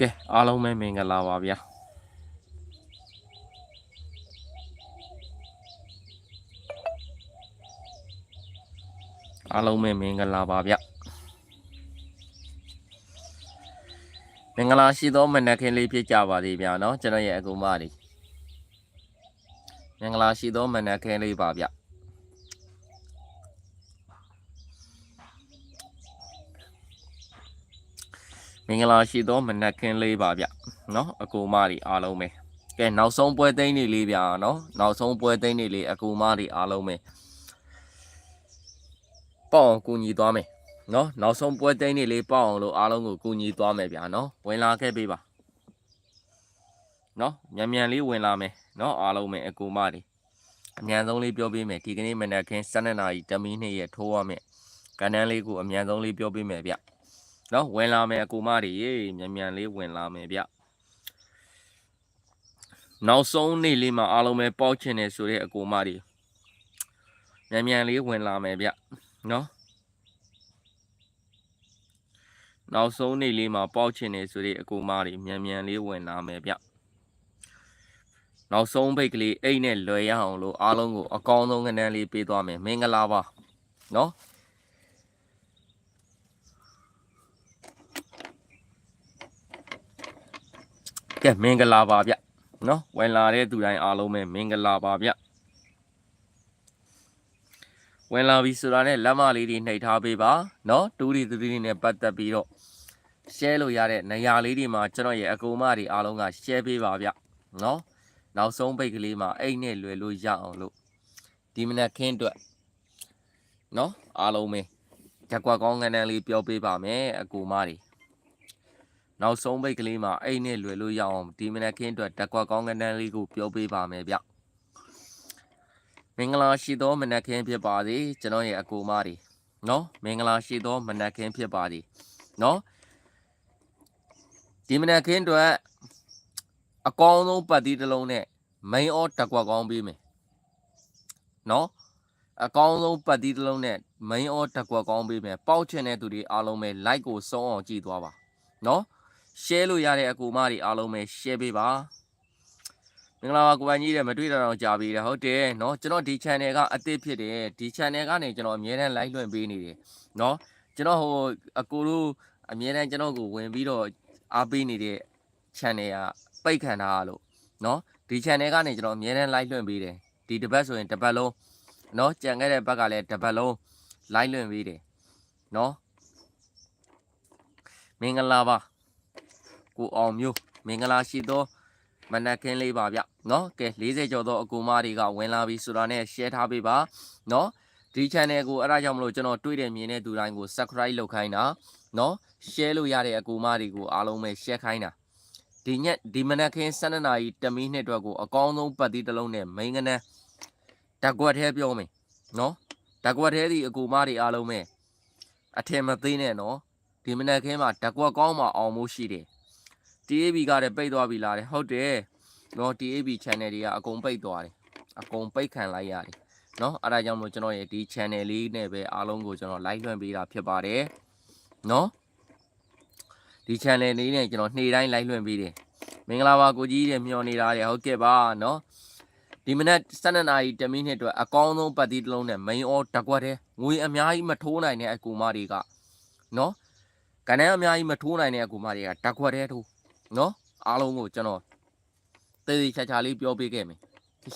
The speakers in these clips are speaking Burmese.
ကဲအားလုံးပဲမင်္ဂလာပါဗျာအားလုံးပဲမင်္ဂလာပါဗျမင်္ဂလာရှိသောမနက်ခင်းလေးဖြစ်ကြပါသေးဗျာနော်ကျွန်တော်ရဲ့အကူမလေးမင်္ဂလာရှိသောမနက်ခင်းလေးပါဗျ မင်္ဂလာရှိသောမနက်ခင်းလေးပါဗျနော်အကူမလေးအားလုံးပဲကဲနောက်ဆုံးပွဲသိမ်းနေလေးဗျာနော်နောက်ဆုံးပွဲသိမ်းနေလေးအကူမလေးအားလုံးပဲပေါ့အောင်ကူညီသွားမယ်နော်နောက်ဆုံးပွဲသိမ်းနေလေးပေါ့အောင်လို့အားလုံးကိုကူညီသွားမယ်ဗျာနော်ဝင်လာခဲ့ပေးပါနော်မြန်မြန်လေးဝင်လာမယ်နော်အားလုံးပဲအကူမလေးအမြန်ဆုံးလေးပြောပေးမယ်ဒီကနေ့မနက်ခင်း7နာရီတမီးနှစ်ရဲ့ထိုးရမယ်ကဏ္ဍလေးကိုအမြန်ဆုံးလေးပြောပေးမယ်ဗျ နော်ဝင်လာမယ်အကူမတွေရေမြန်မြန်လေးဝင်လာမယ်ဗျနောက်ဆုံးနေ့လေးမှာအားလုံးပဲပေါက်ချင်တယ်ဆိုတဲ့အကူမတွေမြန်မြန်လေးဝင်လာမယ်ဗျနော်နောက်ဆုံးနေ့လေးမှာပေါက်ချင်တယ်ဆိုတဲ့အကူမတွေမြန်မြန်လေးဝင်လာမယ်ဗျနောက်ဆုံးဘိတ်ကလေးအိတ်နဲ့လွယ်ရအောင်လို့အားလုံးကိုအကောင်းဆုံးကဏ္ဍလေးပေးသွားမယ်မင်္ဂလာပါနော် ကဲမင်္ဂလာပါဗျနော်ဝင်လာတဲ့သူတိုင်းအားလုံးပဲမင်္ဂလာပါဗျဝင်လာပြီဆိုတာနဲ့လက်မလေးတွေနှိပ်ထားပေးပါနော်တူးဒီသူဒီနဲ့ပတ်သက်ပြီးတော့ share လို့ရတဲ့နေရာလေးတွေမှာကျွန်တော်ရဲ့အကူမတွေအားလုံးက share ပေးပါဗျနော်နောက်ဆုံးပိတ်ကလေးမှာအိတ်နဲ့လွယ်လို့ရအောင်လို့ဒီမနက်ခင်းအတွက်နော်အားလုံးပဲကြက်ကွက်ကောင်းကန်းတန်းလေးပြောပေးပါမယ်အကူမတွေ နောက်ဆုံးပိတ်ကလေးမှာအိတ်နဲ့လွယ်လို့ရအောင်ဒီမနက်ခင်းအတွက်တက်ကွက်ကောင်းကန်းတန်းလေးကိုပြောပေးပါမယ်ဗျမင်္ဂလာရှိသောမနက်ခင်းဖြစ်ပါစေကျွန်တော်ရဲ့အကူမတွေနော်မင်္ဂလာရှိသောမနက်ခင်းဖြစ်ပါစေနော်ဒီမနက်ခင်းအတွက်အကောင်းဆုံးပတ်သီးတစ်လုံးနဲ့ main or တက်ကွက်ကောင်းပေးမယ်နော်အကောင်းဆုံးပတ်သီးတစ်လုံးနဲ့ main or တက်ကွက်ကောင်းပေးမယ်ပေါက်ချင်တဲ့သူတွေအားလုံးပဲ like ကိုစုံအောင်ကြည့်သွားပါနော် share လို့ရတဲ့အကူမတွေအားလုံးပဲ share ပေးပါမင်္ဂလာပါကိုပိုင်ကြီးတဲ့မတွေ့တာတော့ကြာပြီတဲ့ဟုတ်တယ်เนาะကျွန်တော်ဒီ channel ကအသစ်ဖြစ်တယ်ဒီ channel ကနေကျွန်တော်အမြဲတမ်း like လွှင့်ပေးနေတယ်เนาะကျွန်တော်ဟိုအကူတို့အမြဲတမ်းကျွန်တော်ကိုဝင်ပြီးတော့အားပေးနေတဲ့ channel ကပိတ်ခံထားရလို့เนาะဒီ channel ကနေကျွန်တော်အမြဲတမ်း like လွှင့်ပေးတယ်ဒီတစ်ပတ်ဆိုရင်တစ်ပတ်လုံးเนาะကြံခဲ့တဲ့ဘက်ကလည်းတစ်ပတ်လုံး like လွှင့်ပေးတယ်เนาะမင်္ဂလာပါ ကိုအောင်မျိုးမင်္ဂလာရှိသောမနက်ခင်းလေးပါဗျเนาะကဲ40ကျော်သောအကူမတွေကဝင်လာပြီဆိုတာနဲ့ share ထားပေးပါเนาะဒီ channel ကိုအဲ့ဒါကြောင့်မလို့ကျွန်တော်တွေ့တယ်မြင်တဲ့သူတိုင်းကို subscribe လုပ်ခိုင်းတာเนาะ share လို့ရတဲ့အကူမတွေကိုအားလုံးပဲ share ခိုင်းတာဒီညက်ဒီမနက်ခင်း12နာရီတမီးနှစ်အတွက်ကိုအကောင်းဆုံးပတ်သီးတစ်လုံးနဲ့ main ကနန်းတက်ကွက်သေးပြောမယ်เนาะတက်ကွက်သေးဒီအကူမတွေအားလုံးပဲအထင်မသေးနဲ့เนาะဒီမနက်ခင်းမှာတက်ကွက်ကောင်းမှအောင်မှုရှိတယ် TAB ကလည်းပိတ်သွားပြီလားတဲ့ဟုတ်တယ်နော် TAB channel တွေကအကုန်ပိတ်သွားတယ်အကုန်ပိတ်ခံလိုက်ရတယ်နော်အဲ့ဒါကြောင့်မို့ကျွန်တော်ရဲ့ဒီ channel လေးနဲ့ပဲအားလုံးကိုကျွန်တော် like လွှင့်ပေးတာဖြစ်ပါတယ်နော်ဒီ channel လေးနဲ့ကျွန်တော်နေ့တိုင်း like လွှင့်ပေးတယ်မင်္ဂလာပါကိုကြီးတဲ့မျှော်နေတာတဲ့ဟုတ်ကဲ့ပါနော်ဒီမနက်12နာရီ10မိနစ်အတွက်အကောင်းဆုံးပတ်တီးတစ်လုံးနဲ့ main or တက်ကွက်တဲ့ငွေအများကြီးမထိုးနိုင်တဲ့အကူမတွေကနော်ကဏ္ဍအများကြီးမထိုးနိုင်တဲ့အကူမတွေကတက်ကွက်တဲ့ထိုး နော်အားလုံးကိုကျွန်တော်တေးသေးချာချာလေးပြောပေးခဲ့မယ်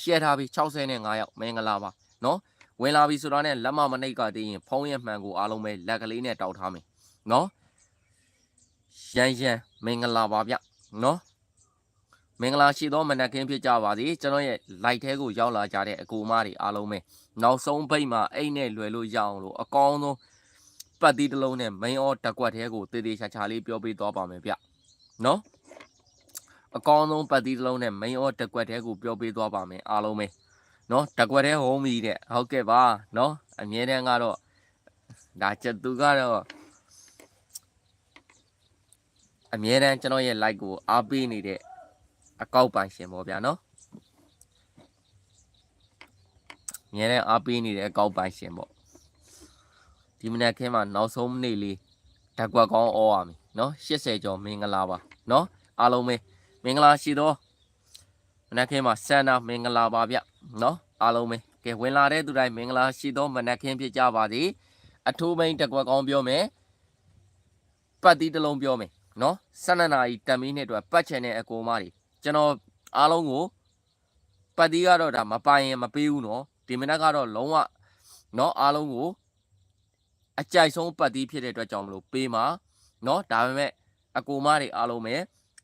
ရှယ်ထားပြီး65ရောက်မင်္ဂလာပါနော်ဝင်လာပြီဆိုတော့ねလက်မမနှိတ်ကတည်ရင်ဖုံးရမှန်ကိုအားလုံးပဲလက်ကလေးနဲ့တောက်ထားမယ်နော်ရန်ရန်မင်္ဂလာပါဗျနော်မင်္ဂလာရှိသောမနက်ခင်းဖြစ်ကြပါစေကျွန်တော်ရဲ့ live ထဲကိုရောက်လာကြတဲ့အကူမတွေအားလုံးပဲနောက်ဆုံးဘိတ်မှာအိတ်နဲ့လွယ်လို့ရအောင်လို့အကောင်းဆုံးပတ်တီးတစ်လုံးနဲ့ main or တက်ကွက်ထဲကိုတေးသေးချာချာလေးပြောပေးသွားပါမယ်ဗျနော် အကောင်းဆုံးပတ်သီးတစ်လုံးနဲ့ main order တစ်ကွက်တည်းကိုပြောပေးသွားပါမယ်အားလုံးပဲနော်တစ်ကွက်တည်း home ကြီးတဲ့ဟုတ်ကဲ့ပါနော်အမြဲတမ်းကတော့ဒါချက်သူကတော့အမြဲတမ်းကျွန်တော်ရဲ့ like ကိုအားပေးနေတဲ့အကောက်ပိုင်ရှင်ပေါ့ဗျာနော်အမြဲတမ်းအားပေးနေတဲ့အကောက်ပိုင်ရှင်ပေါ့ဒီမနက်ခင်းမှာနောက်ဆုံးနေ့လေးဓာတ်ကွက်ကောင်းအောရမယ်နော်80ကျော်မင်္ဂလာပါနော်အားလုံးပဲ မင်္ဂလာရှိသောမနက်ခင်းမှာဆန္ဒမင်္ဂလာပါဗျနော်အားလုံးပဲကဲဝင်လာတဲ့သူတိုင်းမင်္ဂလာရှိသောမနက်ခင်းဖြစ်ကြပါသည်အထူးမိန်တစ်ကွက်ကောင်းပြောမယ်ပတ်တီးတစ်လုံးပြောမယ်နော်12နာရီ10မိနစ်အတွက်ပတ်ချင်တဲ့အကူမတွေကျွန်တော်အားလုံးကိုပတ်တီးကတော့ဒါမပိုင်ရင်မပေးဘူးနော်ဒီမနက်ကတော့လုံးဝနော်အားလုံးကိုအကြိုက်ဆုံးပတ်တီးဖြစ်တဲ့အတွက်ကြောင့်မလို့ပေးမှာနော်ဒါပေမဲ့အကူမတွေအားလုံးပဲ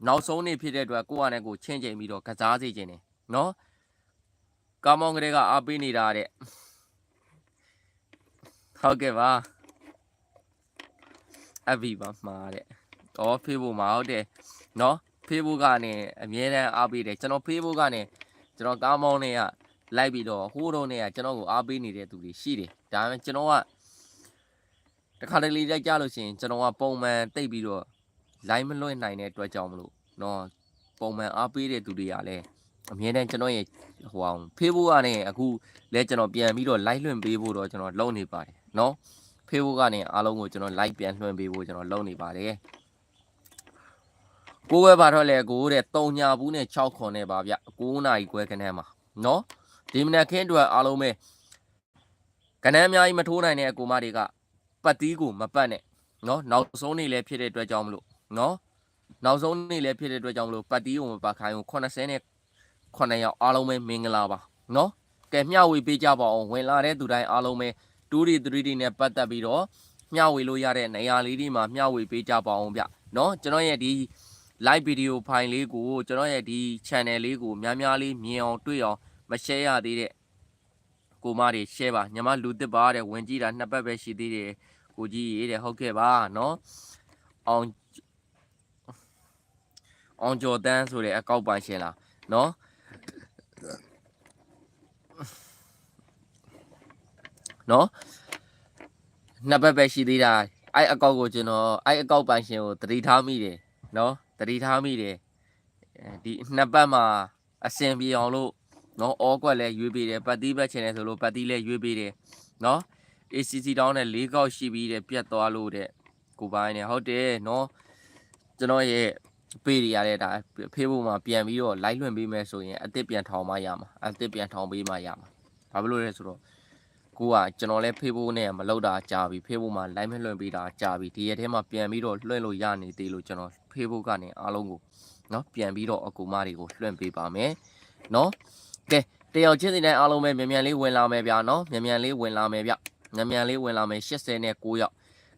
နောက်ဆုံးနေ့ဖြစ်တဲ့အတွက်ကိုယ့်အနေကိုချင်းချိန်ပြီးတော့ကစားစေခြင်းတယ်နော်ကာမောင်ကလေးကအားပေးနေတာတဲ့ဟုတ်ကဲ့ပါအဘီပါမှာတဲ့။အော်ဖေးဖို့မှာဟုတ်တယ်နော်ဖေးဖို့ကနေအမြဲတမ်းအားပေးတယ်ကျွန်တော်ဖေးဖို့ကနေကျွန်တော်ကားမောင်းနေကလိုက်ပြီးတော့ဟိုးတော့နေကကျွန်တော်ကိုအားပေးနေတဲ့သူတွေရှိတယ်ဒါပေမဲ့ကျွန်တော်ကတခါတလေလိုက်ကြလို့ရှိရင်ကျွန်တော်ကပုံမှန်တိတ်ပြီးတော့ line မလွှင့်နိုင်တဲ့အတွက်ကြောင့်မလို့နော်ပုံမှန်အားပေးတဲ့သူတွေကလည်းအမြဲတမ်းကျွန်တော်ရဲ့ဟိုအောင်ဖေးဖို့ကနေအခုလဲကျွန်တော်ပြန်ပြီးတော့ line လွှင့်ပေးဖို့တော့ကျွန်တော်လုပ်နေပါတယ်နော်ဖေးဖို့ကနေအားလုံးကိုကျွန်တော် like ပြန်လွှင့်ပေးဖို့ကျွန်တော်လုပ်နေပါတယ်ကိုယ်ပဲပါတော့လေကိုတဲ့3ညာဘူးနဲ့6ခွန်နဲ့ပါဗျ9နာရီခွဲခန်းမှာနော်ဒီမနက်ခင်းအတွက်အားလုံးပဲကနန်းအများကြီးမထိုးနိုင်တဲ့အကူမတွေကပတ်တီးကိုမပတ်နဲ့နော်နောက်ဆုံးနေလဲဖြစ်တဲ့အတွက်ကြောင့်မလို့ နော်နောက်ဆုံးနေ့လည်းဖြစ်တဲ့အတွက်ကြောင့်မလို့ပတ်တီးဝင်ပါခိုင်ဝင်80နဲ့9ရောက်အားလုံးပဲမင်္ဂလာပါနော်ကဲမျှဝေပေးကြပါအောင်ဝင်လာတဲ့သူတိုင်းအားလုံးပဲ2 3 3 3နဲ့ပတ်သက်ပြီးတော့မျှဝေလို့ရတဲ့နေရာလေးတွေမှာမျှဝေပေးကြပါအောင်ဗျနော်ကျွန်တော်ရဲ့ဒီ live video file လေးကိုကျွန်တော်ရဲ့ဒီ channel လေးကိုများများလေးမြင်အောင်တွေ့အောင်မ share ရသေးတဲ့ကိုမတွေ share ပါညီမလူသစ်ပါတဲ့ဝင်ကြည့်တာနှစ်ပတ်ပဲရှိသေးတယ်ကိုကြီးရေးတဲ့ဟုတ်ကဲ့ပါနော်အောင် အောင်ကျော်တန်းဆိုတဲ့အကောက်ပိုင်ရှင်လားနော်နော်နှစ်ဘက်ပဲရှိသေးတာအဲ့အကောက်ကိုကျွန်တော်အဲ့အကောက်ပိုင်ရှင်ကိုတတိထားမိတယ်နော်တတိထားမိတယ်ဒီနှစ်ဘက်မှာအစင်ပြေအောင်လို့နော်အောကွက်လဲရွေးပေးတယ်ပတ်တိဘက်ချင်တယ်ဆိုလို့ပတ်တိလဲရွေးပေးတယ်နော် ACC တောင်းတဲ့၄កောက်ရှိပြီးတဲ့ပြတ်သွားလို့တဲ့ကိုပိုင်းနဲ့ဟုတ်တယ်နော်ကျွန်တော်ရဲ့ ပေးရရတဲ့ဒါဖေးဖို့မှာပြန်ပြီးတော့ live လွှင့်ပေးမယ်ဆိုရင်အစ်စ်ပြန်ထောင်မှရမှာအစ်စ်ပြန်ထောင်ပေးမှရမှာဘာဖြစ်လို့လဲဆိုတော့ ကိုကကျွန်တော်လည်း Facebook နဲ့မလောက်တာကြာပြီ Facebook မှာ live မလွှင့်ပေးတာကြာပြီဒီရက်ထဲမှာပြန်ပြီးတော့လွှင့်လို့ရနေသေးလို့ကျွန်တော် Facebook ကနေအားလုံးကိုเนาะပြန်ပြီးတော့အကူမတွေကိုလွှင့်ပေးပါမယ်เนาะကဲတယောက်ချင်းစီတိုင်းအားလုံးပဲမြန်မြန်လေးဝင်လာမယ်ဗျာเนาะမြန်မြန်လေးဝင်လာမယ်ဗျမြန်မြန်လေးဝင်လာမယ်80နဲ့9ယောက်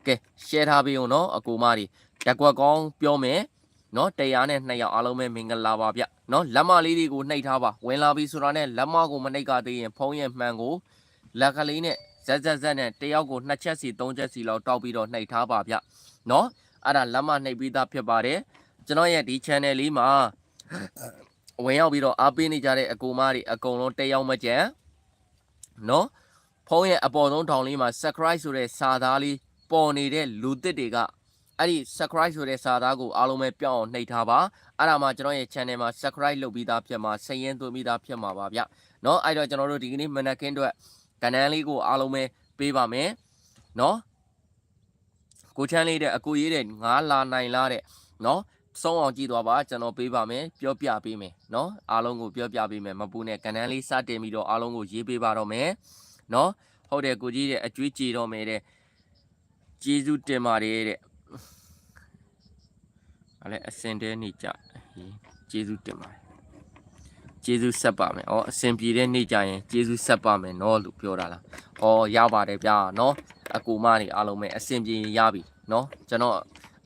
ကဲ share ထားပေးအောင်เนาะအကူမတွေတက်ကွက်ကောင်းပြောမယ် နော်တရားနဲ့နှစ်ယောက်အားလုံးပဲမင်္ဂလာပါဗျနော်လက်မလေးတွေကိုနှိပ်ထားပါဝင်လာပြီဆိုတာနဲ့လက်မကိုမနှိပ်ကသေးရင်ဖုံးရဲ့မှန်ကိုလက်ကလေးနဲ့ဇက်ဇက်ဇက်နဲ့တယောက်ကိုနှစ်ချက်စီသုံးချက်စီလောက်တောက်ပြီးတော့နှိပ်ထားပါဗျနော်အဲ့ဒါလက်မနှိပ်ပြီးသားဖြစ်ပါတယ်ကျွန်တော်ရဲ့ဒီ channel လေးမှာဝင်ရောက်ပြီးတော့အားပေးနေကြတဲ့အကူမတွေအကုန်လုံးတယောက်မကြံနော်ဖုန်းရဲ့အပေါ်ဆုံးထောင်လေးမှာ subscribe ဆိုတဲ့စာသားလေးပေါ်နေတဲ့လူသစ်တွေက အဲ့ဒီ subscribe ဆိုတဲ့စာသားကိုအားလုံးပဲပြောင်းအောင်နှိပ်ထားပါအဲ့ဒါမှကျွန်တော်ရဲ့ channel မှာ subscribe လုပ်ပြီးသားဖြစ်မှာစည်ရင်သွင်းပြီးသားဖြစ်မှာပါဗျเนาะအဲ့တော့ကျွန်တော်တို့ဒီကနေ့မနက်ခင်းအတွက်ကဏ္ဍလေးကိုအားလုံးပဲပေးပါမယ်เนาะကိုချမ်းလေးတဲ့အကူရေးတဲ့ငါလာနိုင်လားတဲ့เนาะဆုံးအောင်ကြည့်သွားပါကျွန်တော်ပေးပါမယ်ပြောပြပေးမယ်เนาะအားလုံးကိုပြောပြပေးမယ်မပူနဲ့ကဏ္ဍလေးစတင်ပြီးတော့အားလုံးကိုရေးပေးပါတော့မယ်เนาะဟုတ်တယ်ကိုကြီးတဲ့အကျွေးကြည်တော့မယ်တဲ့ကျေးဇူးတင်ပါတယ်တဲ့ အဲ့လေအစင်တဲနေကြကျေးဇူးတင်ပါတယ်ကျေးဇူးဆက်ပါမယ်။အော်အဆင်ပြေတဲ့နေ့ကြရင်ကျေးဇူးဆက်ပါမယ်နော်လို့ပြောတာလား။အော်ရပါတယ်ဗျာနော်။အကူမတွေအားလုံးပဲအဆင်ပြေရင်ရပြီနော်။ကျွန်တော်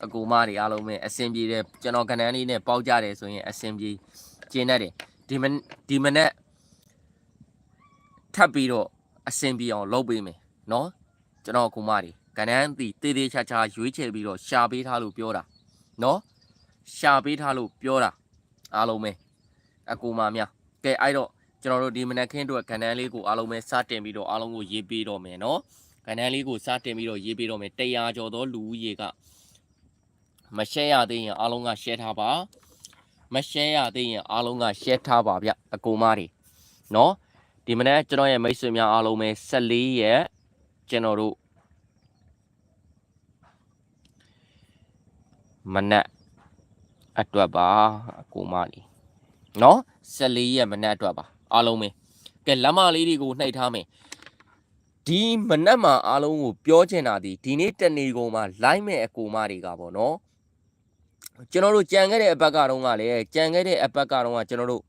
အကူမတွေအားလုံးပဲအဆင်ပြေတယ်ကျွန်တော်ကဏ္ဍလေးနဲ့ပေါက်ကြတယ်ဆိုရင်အဆင်ပြေကျင်းတတ်တယ်။ဒီမဒီမနေ့ထပ်ပြီးတော့အဆင်ပြေအောင်လုပ်ပေးမယ်နော်။ကျွန်တော်အကူမတွေကဏ္ဍတီတေးသေးချာချာရွေးချယ်ပြီးတော့ရှာပေးထားလို့ပြောတာနော်။ ရှာပေးထားလို့ပြောတာအားလုံးပဲအကူမများကဲအဲ့တော့ကျွန်တော်တို့ဒီမနက်ခင်းအတွက်ကဏ္ဍလေးကိုအားလုံးပဲစတင်ပြီးတော့အားလုံးကိုရေးပေးတော့မယ်နော်ကဏ္ဍလေးကိုစတင်ပြီးတော့ရေးပေးတော့မယ်တရားကျော်သောလူဦးရေကမ share ရသေးရင်အားလုံးက share ထားပါမ share ရသေးရင်အားလုံးက share ထားပါဗျအကူမတွေနော်ဒီမနက်ကျွန်တော်ရဲ့မိတ်ဆွေများအားလုံးပဲ14ရက်ကျွန်တော်တို့မနက် အတွက်ပါအကူမလေးနော်14ရက်မနက်အတွက်ပါအားလုံးပဲကဲလက်မလေးတွေကိုနှိပ်ထားမယ်ဒီမနက်မှာအားလုံးကိုပြောချင်တာဒီဒီနေ့တနေကုန်မှာလိုက်မဲ့အကူမတွေကပေါ့နော်ကျွန်တော်တို့ကြံခဲ့တဲ့အပတ်ကတော့ကလည်းကြံခဲ့တဲ့အပတ်ကတော့ကကျွန်တော်တို့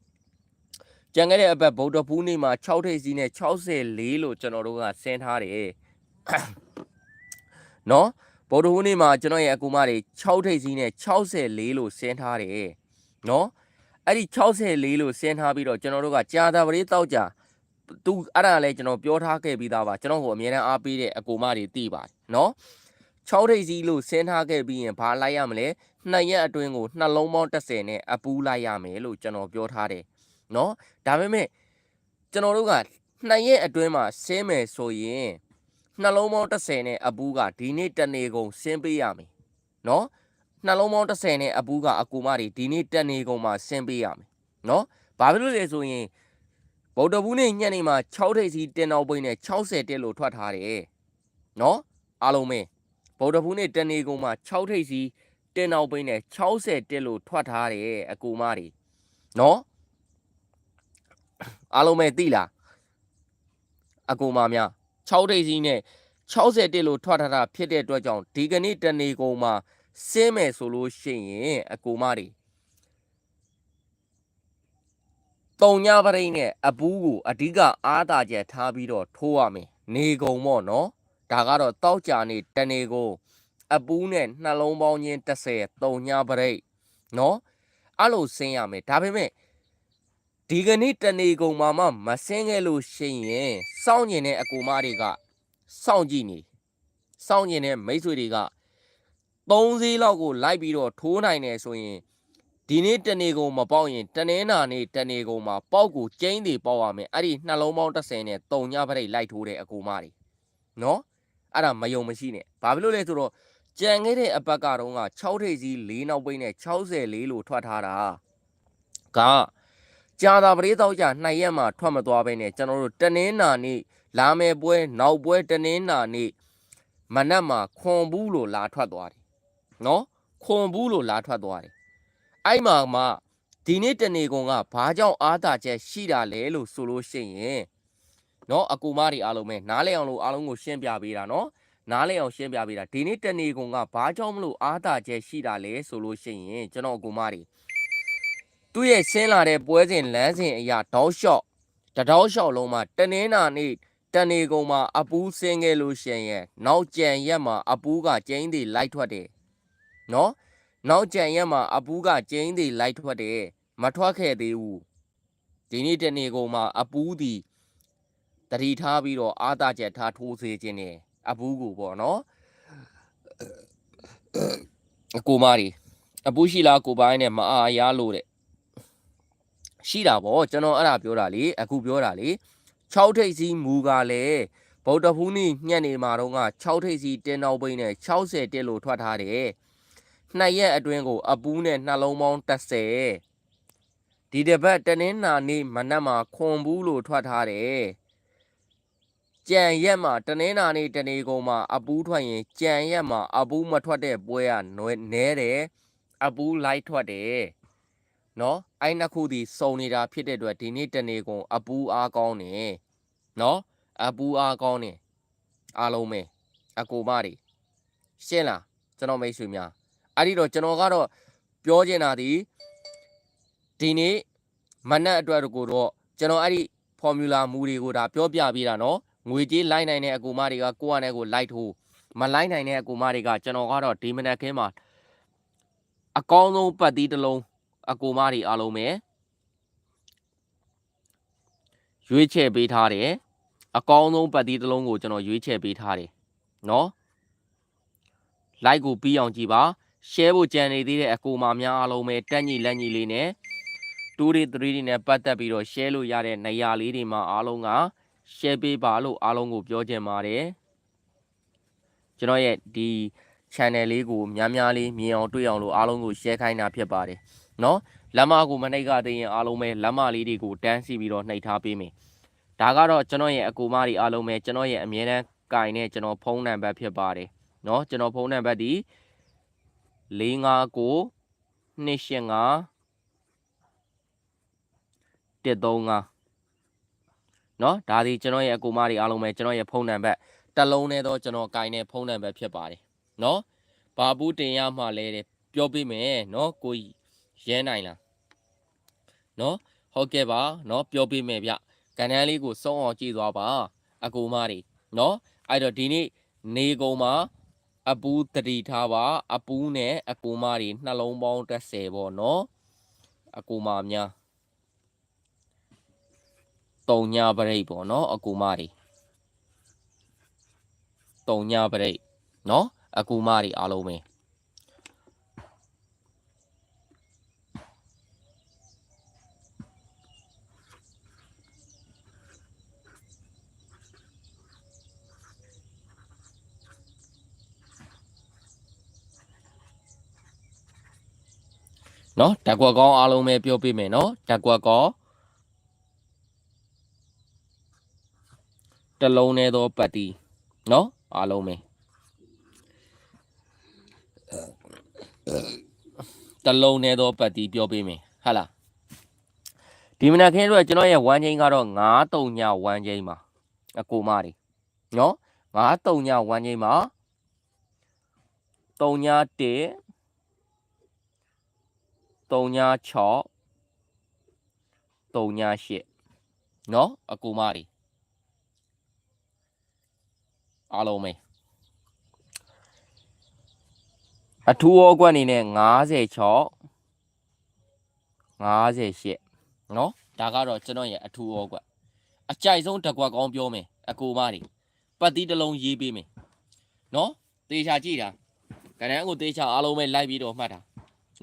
ကြံခဲ့တဲ့အပတ်ဗုဒ္ဓဖူးနေ့မှာ6ထိပ်စီးနဲ့64လို့ကျွန်တော်တို့ကဆင်းထားတယ်နော် ဗုဒ္ဓဟူးနေ့မှာကျွန်တော်ရဲ့အကူမတွေ6ထိပ်စီးနဲ့64လို့ဆင်းထားတယ်နော်အဲ့ဒီ64လို့ဆင်းထားပြီးတော့ကျွန်တော်တို့ကကြာတာပရိတောက်ကြသူအဲ့ဒါလည်းကျွန်တော်ပြောထားခဲ့ပြီးသားပါကျွန်တော်ကိုအမြဲတမ်းအားပေးတဲ့အကူမတွေသိပါတယ်နော်6ထိပ်စီးလို့ဆင်းထားခဲ့ပြီးရင်ဘာလိုက်ရမလဲနှစ်ရက်အတွင်းကိုနှလုံးပေါင်း30နဲ့အပူးလိုက်ရမယ်လို့ကျွန်တော်ပြောထားတယ်နော်ဒါပေမဲ့ကျွန်တော်တို့ကနှစ်ရက်အတွင်းမှာဆင်းမယ်ဆိုရင် နှလုံးပေါင်း30နဲ့အပူးကဒီနေ့တနေကုန်ဆင်းပေးရမယ်နော်နှလုံးပေါင်း30နဲ့အပူးကအကူမတွေဒီနေ့တနေကုန်မှာဆင်းပေးရမယ်နော်ဘာဖြစ်လို့လဲဆိုရင်ဗုဒ္ဓဘူးနေ့ညနေမှာ6ထိပ်စီတင်တော်ပိန်းနဲ့60တက်လို့ထွက်ထားတယ်နော်အားလုံးပဲဗုဒ္ဓဘူးနေ့တနေကုန်မှာ6ထိပ်စီတင်တော်ပိန်းနဲ့60တက်လို့ထွက်ထားတယ်အကူမတွေနော်အားလုံးပဲသိလားအကူမများ 6ထိပ်စီးနဲ့61လို့ထွက်ထားတာဖြစ်တဲ့အတွက်ကြောင့်ဒီကနေ့တနေကုန်မှာဆင်းမယ်ဆိုလို့ရှိရင်အကူမတွေတုံညပရိတ်နဲ့အပူးကိုအဓိကအားသာချက်ထားပြီးတော့ထိုးရမယ်နေကုန်ပေါ့နော်ဒါကတော့တောက်ကြနေတနေကုန်အပူးနဲ့နှလုံးပေါင်းချင်း30တုံညပရိတ်နော်အဲ့လိုဆင်းရမယ်ဒါပေမဲ့ ဒီကနေ့တနေကုန်မှာမှမဆင်းခဲ့လို့ရှိရင်စောင့်ကျင်တဲ့အကူမတွေကစောင့်ကြည့်နေစောင့်ကျင်တဲ့မိတ်ဆွေတွေက3ဈေးလောက်ကိုလိုက်ပြီးတော့ထိုးနိုင်တယ်ဆိုရင်ဒီနေ့တနေကုန်မပေါက်ရင်တနင်္လာနေ့တနေကုန်မှာပေါက်ကိုကျင်းတွေပေါက်ရမယ်အဲ့ဒီနှလုံးပေါင်း30နဲ့တုံညပရိတ်လိုက်ထိုးတဲ့အကူမတွေနော်အဲ့ဒါမယုံမရှိနဲ့ဘာဖြစ်လို့လဲဆိုတော့ကြံခဲ့တဲ့အပတ်ကတော့က6ထိပ်စီး4နောက်ပိတ်နဲ့64လို့ထွက်ထားတာက ကြာတာပရိသောက်ကြ2ရက်မှထွက်မသွားဘဲနဲ့ကျွန်တော်တို့တနင်္လာနေ့လာမယ်ပွဲနောက်ပွဲတနင်္လာနေ့မနက်မှာခွန်ဘူးလို့လာထွက်သွားတယ်နော်ခွန်ဘူးလို့လာထွက်သွားတယ်အဲ့မှာမှဒီနေ့တနေကုန်ကဘာကြောင့်အားသာချက်ရှိတာလဲလို့ဆိုလို့ရှိရင်နော်အကူမတွေအားလုံးပဲနားလဲအောင်လို့အားလုံးကိုရှင်းပြပေးတာနော်နားလဲအောင်ရှင်းပြပေးတာဒီနေ့တနေကုန်ကဘာကြောင့်မလို့အားသာချက်ရှိတာလဲဆိုလို့ရှိရင်ကျွန်တော်အကူမတွေ သူ့ရဲ့ရှင်းလာတဲ့ပွဲစဉ်လမ်းစဉ်အရာတောက်လျှော့တတောက်လျှော့လုံးမှာတနင်္လာနေ့တနေကုန်မှာအပူးဆင်းခဲ့လို့ရှိရင်နောက်ကြံရက်မှာအပူးကကျင်းတွေလိုက်ထွက်တယ်နော်နောက်ကြံရက်မှာအပူးကကျင်းတွေလိုက်ထွက်တယ်မထွက်ခဲ့သေးဘူးဒီနေ့တနေကုန်မှာအပူးဒီတတိထားပြီးတော့အာသာချက်ထားထိုးစေခြင်းနဲ့အပူးကိုပေါ့နော်အကိုမကြီးအပူးရှိလားကိုပိုင်းနဲ့မအားရလို့တဲ့ ရှိတာပေါ့ကျွန်တော်အဲ့ဒါပြောတာလေအခုပြောတာလေ6ထိပ်စီးမူကလည်းဗုဒ္ဓဖူးနေ့ညနေမှာတော့က6ထိပ်စီးတင်တော်ပိန်းနဲ့60တက်လို့ထွက်ထားတယ်နှစ်ရက်အတွင်းကို အပူးနဲ့နှလုံးပေါင်း30ဒီတစ်ပတ်တနင်္လာနေ့မနက်မှာခွန်ဘူးလို့ထွက်ထားတယ်ကြံရက်မှာတနင်္လာနေ့တနေကုန်မှာအပူးထွက်ရင်ကြံရက်မှာအပူးမထွက်တဲ့ပွဲကနဲတယ်အပူးလိုက်ထွက်တယ် နော်အဲ့နှစ်ခုဒီစုံနေတာဖြစ်တဲ့အတွက်ဒီနေ့တနေကုန်အပူအားကောင်းနေနော်အပူအားကောင်းနေအားလုံးပဲအကိုမတွေရှင်းလားကျွန်တော်မိတ်ဆွေများအဲ့ဒီတော့ကျွန်တော်ကတော့ပြောချင်တာဒီဒီနေ့မနက်အတွက်ကိုတော့ကျွန်တော်အဲ့ဒီ formula မူတွေကိုဒါပြောပြပေးတာနော်ငွေကြေးလိုက်နိုင်တဲ့အကူမတွေကကိုယ့်အနေကိုလိုက်ထိုးမလိုက်နိုင်တဲ့အကူမတွေကကျွန်တော်ကတော့ဒီမနက်ခင်းမှာအကောင်းဆုံးပတ်သီးတစ်လုံး အကူမတွေအားလုံးပဲရွေးချယ်ပေးထားတယ်အကောင်းဆုံးပတ်သီးတစ်လုံးကိုကျွန်တော်ရွေးချယ်ပေးထားတယ်နော် like ကိုပြီးအောင်ကြည့်ပါ share ဖို့ကြံနေသေးတဲ့အကူမများအားလုံးပဲတက်ညီလက်ညီလေးနဲ့2 3 3တွေနဲ့ပတ်သက်ပြီးတော့ share လို့ရတဲ့နေရာလေးတွေမှာအားလုံးက share ပေးပါလို့အားလုံးကိုပြောချင်ပါတယ်ကျွန်တော်ရဲ့ဒီ channel လေးကိုများများလေးမြင်အောင်တွေ့အောင်လို့အားလုံးကို share ခိုင်းတာဖြစ်ပါတယ် နော်လက်မကိုမနှိပ်ကသိရင်အားလုံးပဲလက်မလေးတွေကိုတန်းစီပြီးတော့နှိပ်ထားပေးမယ်ဒါကတော့ကျွန်တော်ရဲ့အကူမတွေအားလုံးပဲကျွန်တော်ရဲ့အမြဲတမ်းကင်နဲ့ကျွန်တော်ဖုန်းနံပါတ်ဖြစ်ပါတယ်နော်ကျွန်တော်ဖုန်းနံပါတ်ဒီ659 285 135เนาะဒါဒီကျွန်တော်ရဲ့အကူမတွေအားလုံးပဲကျွန်တော်ရဲ့ဖုန်းနံပါတ်တစ်လုံးနဲ့တော့ကျွန်တော်ကင်တဲ့ဖုန်းနံပါတ်ဖြစ်ပါတယ်เนาะဘာဘူးတင်ရမှလဲတဲ့ပြောပြမယ်เนาะကိုကြီး ရဲနိုင်လားနော်ဟုတ်ကဲ့ပါနော်ပြောပေးမယ်ဗျကဏ္ဍလေးကိုစုံအောင်ကြည့်သွားပါအကူမတွေနော်အဲ့တော့ဒီနေ့နေကုန်မှာအပူတတိထားပါအပူနဲ့အကူမတွေနှလုံးပေါင်း30ပေါ့နော်အကူမများတုံညာပရိတ်ပေါ့နော်အကူမတွေတုံညာပရိတ်နော်အကူမတွေအားလုံးပဲ နော်တက်ကွက်ကောင်းအားလုံးပဲပြောပြမယ်နော်တက်ကွက်ကောတစ်လုံးနဲ့သောပတ်တီနော်အားလုံးပဲတစ်လုံးနဲ့သောပတ်တီပြောပေးမယ်ဟာလားဒီမနက်ခင်းတော့ကျွန်တော်ရဲ့1ချိန်ကတော့9 3ည1ချိန်ပါအကိုမတွေနော်9 3ည1ချိန်ပါ3ည1 3ည6 3ည8နော်အကိုမတွေ အားလုံးပဲအထူးဩကွက်အနေနဲ့56 58เนาะဒါကတော့ကျွန်တော်ရဲ့အထူးဩကွက်အကြိုက်ဆုံးတစ်ကွက်ကောင်းပြောမယ်အကူမတွေပတ်တိတစ်လုံးရေးပေးမယ်เนาะတေချာကြည့်တာကဏ္ဍကိုတေချာအားလုံးပဲလိုက်ပြီးတော့မှတ်တာ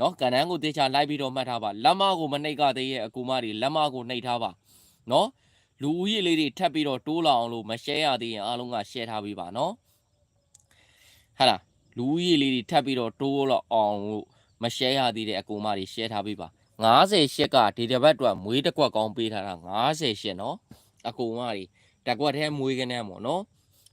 နော်ကဏ္ဍန်းကိုတေချာလိုက်ပြီးတော့မှတ်ထားပါလက်မကိုမနှိပ်ကသေးရဲ့အကူမတွေလက်မကိုနှိပ်ထားပါနော်လူဦးရေလေးတွေထပ်ပြီးတော့တိုးလာအောင်လို့မ share ရသေးရင်အားလုံးက share ထားပေးပါနော်ဟာလားလူဦးရေလေးတွေထပ်ပြီးတော့တိုးလာအောင်လို့မ share ရသေးတဲ့အကူမတွေ share ထားပေးပါ90ရှစ်ကဒီတစ်ပတ်အတွက်မွေးတစ်ကွက်ကောင်းပေးထားတာ90ရှစ်နော်အကူမတွေတက်ကွက်ထဲမွေးကနန်းပေါ့နော်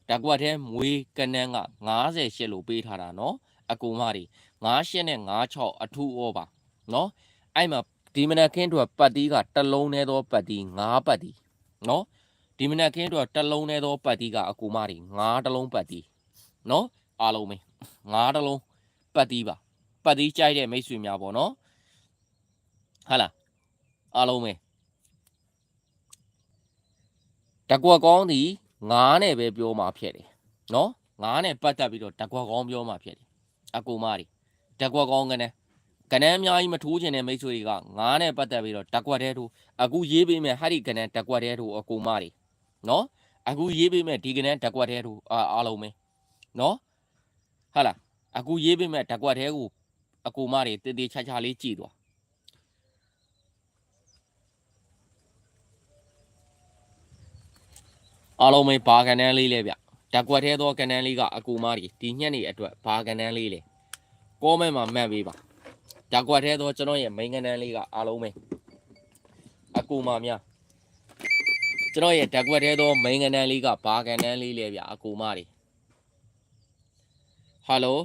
တက်ကွက်ထဲမွေးကနန်းက90ရှစ်လို့ပေးထားတာနော်အကူမတွေ 98နဲ့96အထူးဩပါနော်အဲ့မှာဒီမနက်ခင်းတို့ပတ်တီးကတလုံးနဲ့သောပတ်တီး9ပတ်တီးနော်ဒီမနက်ခင်းတို့တလုံးနဲ့သောပတ်တီးကအကူမတွေ9တလုံးပတ်တီးနော်အားလုံးပဲ9တလုံးပတ်တီးပါပတ်တီးကြိုက်တဲ့မိတ်ဆွေများပေါ့နော်ဟာလားအားလုံးပဲတကွက်ကောင်းသည်ငားနဲ့ပဲပြောမှာဖြစ်တယ်နော်ငားနဲ့ပတ်သက်ပြီးတော့တကွက်ကောင်းပြောမှာဖြစ်တယ်အကူမတွေ တကွက်ကောင်းကနဲ့ကနန်းအများကြီးမထိုးချင်တဲ့မိတ်ဆွေတွေကငါးနဲ့ပတ်သက်ပြီးတော့တကွက်တဲထိုးအခုရေးပေးမယ်ဟာဒီကနန်းတကွက်တဲထိုးအကူမတွေနော်အခုရေးပေးမယ်ဒီကနန်းတကွက်တဲထိုးအာအားလုံးပဲနော်ဟာလားအခုရေးပေးမယ်တကွက်တဲကိုအကူမတွေတည်တည်ချာချာလေးကြည့်သွားအားလုံးပဲဘာကနန်းလေးလဲဗျတကွက်တဲသောကနန်းလေးကအကူမတွေဒီညက်နေအတွက်ဘာကနန်းလေးလဲ ကောမဲမှာမှတ်ပေးပါဓာကွက်ထဲတော့ကျွန်တော်ရဲ့ main ကနန်းလေးကအားလုံးပဲအကူမများကျွန်တော်ရဲ့ဓာကွက်ထဲတော့ main ကနန်းလေးကဘာကနန်းလေးလဲဗျာအကူမတွေဟယ်လို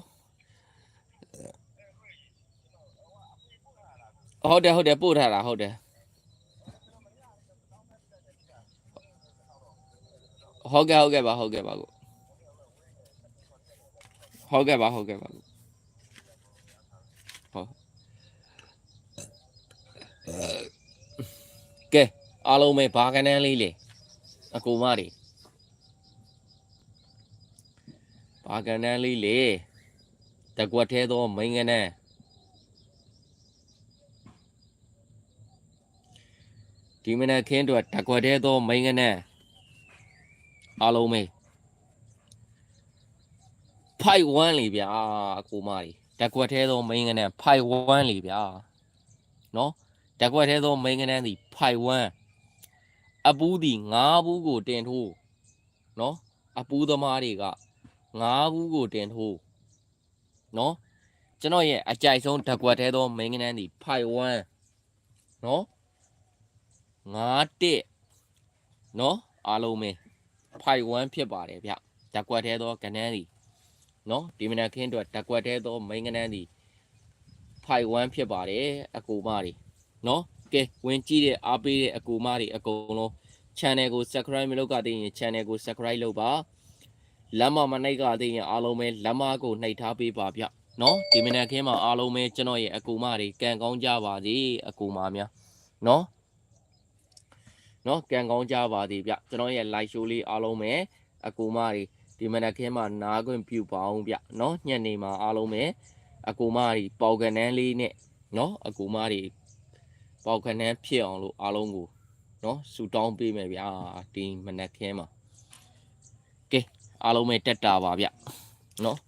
ဟုတ်တယ်ဟုတ်တယ်ပို့ထားတာဟုတ်တယ်ဟုတ်ကဲ့ဟုတ်ကဲ့ပါဟုတ်ကဲ့ပါကိုဟုတ်ကဲ့ပါဟုတ်ကဲ့ပါကို ကဲအားလုံးပဲဘာကနန်းလေးလေအကူမတွေဘာကနန်းလေးလေတကွက်သေးသောမိန်ကနန်းဒီမနက်ခင်းတော့တကွက်သေးသောမိန်ကနန်းအားလုံးပဲဖိုက်1လေဗျာအကူမတွေတကွက်သေးသောမိန်ကနန်းဖိုက်1လေဗျာနော် တက်ကွက်ထဲသော main ကနန်းသည်ဖိုင်1အပူးသည်9ဘူးကိုတင်ထိုးနော်အပူးသမားတွေက9ဘူးကိုတင်ထိုးနော်ကျွန်တော်ရဲ့အကြိုက်ဆုံးတက်ကွက်ထဲသော main ကနန်းသည်ဖိုင်1နော်9တက်နော်အားလုံးပဲဖိုင်1ဖြစ်ပါတယ်ဗျတက်ကွက်ထဲသောကနန်းသည်နော်ဒီမနက်ခင်းအတွက်တက်ကွက်ထဲသော main ကနန်းသည်51ဖြစ်ပါတယ်အကူမတွေ နော်ကဲဝင်ကြည့်တဲ့အားပေးတဲ့အကူမတွေအကုန်လုံး channel ကို subscribe မလုပ်ကသေးရင် channel ကို subscribe လုပ်ပါလမ်းမမနှိပ်ကသေးရင်အားလုံးပဲလမ်းမကိုနှိပ်ထားပေးပါဗျနော်ဒီမနက်ခင်းမှာအားလုံးပဲကျွန်တော်ရဲ့အကူမတွေကံကောင်းကြပါစေအကူမများနော်နော်ကံကောင်းကြပါစေဗျကျွန်တော်ရဲ့ live show လေးအားလုံးပဲအကူမတွေဒီမနက်ခင်းမှာနားခွင့်ပြုပါအောင်ဗျနော်ညနေမှာအားလုံးပဲအကူမတွေပေါကနန်းလေးနဲ့နော်အကူမတွေ ပေါကနန်းဖြစ်အောင်လို့အားလုံးကိုနော်ဆူတောင်းပေးမယ်ဗျာဒီမနက်ခင်းမှာကဲအားလုံးပဲတက်တာပါဗျနော်